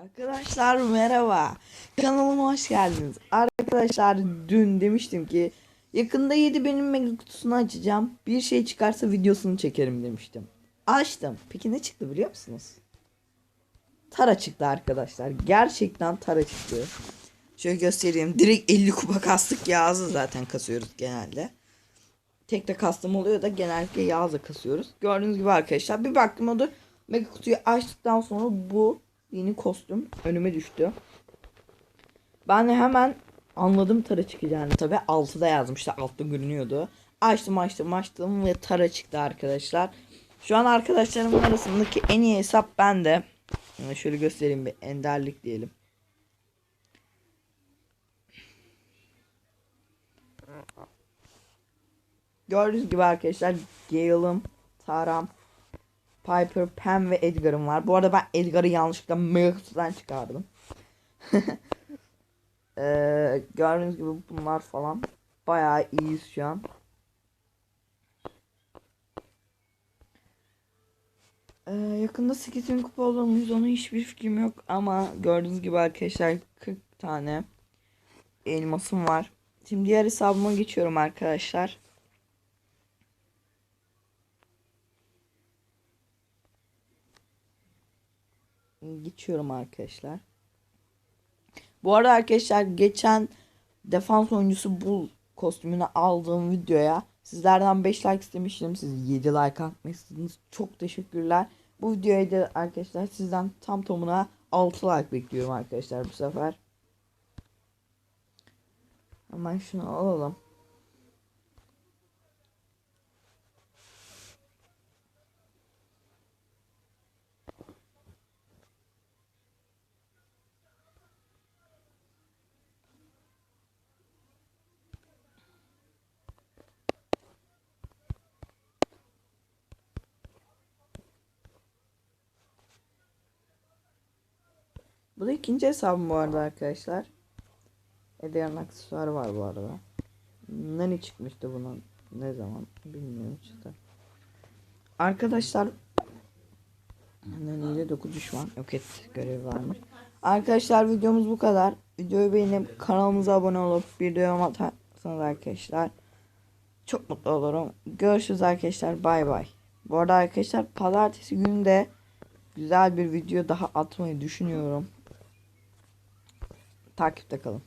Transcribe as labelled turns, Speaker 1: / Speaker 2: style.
Speaker 1: Arkadaşlar merhaba. Kanalıma hoş geldiniz. Arkadaşlar dün demiştim ki yakında 7 benim mega kutusunu açacağım. Bir şey çıkarsa videosunu çekerim demiştim. Açtım. Peki ne çıktı biliyor musunuz? Tara çıktı arkadaşlar. Gerçekten Tara çıktı. Şöyle göstereyim. Direkt 50 kupa kastık Yağız'ı zaten kasıyoruz genelde. Tek de kastım oluyor da genellikle Yağız'ı kasıyoruz. Gördüğünüz gibi arkadaşlar bir baktım o da mega kutuyu açtıktan sonra bu yeni kostüm önüme düştü. Ben hemen anladım Tara çıkacağını. Tabi 6'da yazmıştı. Altta görünüyordu. Açtım açtım açtım ve Tara çıktı arkadaşlar. Şu an arkadaşlarımın arasındaki en iyi hesap bende. Ee, Şöyle göstereyim bir enderlik diyelim. Gördüğünüz gibi arkadaşlar Gale'ım, Taram, Piper, Pam ve Edgar'ım var. Bu arada ben Edgar'ı yanlışlıkla Megakutu'dan çıkardım. ee, gördüğünüz gibi bunlar falan bayağı iyiyiz şu an. Ee, yakında 8000 kupa olur muyuz onu hiçbir fikrim yok ama gördüğünüz gibi arkadaşlar 40 tane elmasım var. Şimdi diğer hesabıma geçiyorum arkadaşlar. Geçiyorum arkadaşlar. Bu arada arkadaşlar geçen defans oyuncusu Bull kostümünü aldığım videoya sizlerden 5 like istemiştim. Siz 7 like atmışsınız. Çok teşekkürler. Bu videoya da arkadaşlar sizden tam tamına 6 like bekliyorum arkadaşlar bu sefer. Hemen şunu alalım. Bu da ikinci hesabım bu arada arkadaşlar. Eden aksesuarı var bu arada. Ne çıkmıştı bunun? Ne zaman? Bilmiyorum çıktı. Arkadaşlar Nani'yle 9 düşman yok et görevi varmış. Arkadaşlar videomuz bu kadar. Videoyu beğenip kanalımıza abone olup bir de yorum atarsanız arkadaşlar çok mutlu olurum. Görüşürüz arkadaşlar. Bay bay. Bu arada arkadaşlar pazartesi günü de güzel bir video daha atmayı düşünüyorum. Takipte kalın.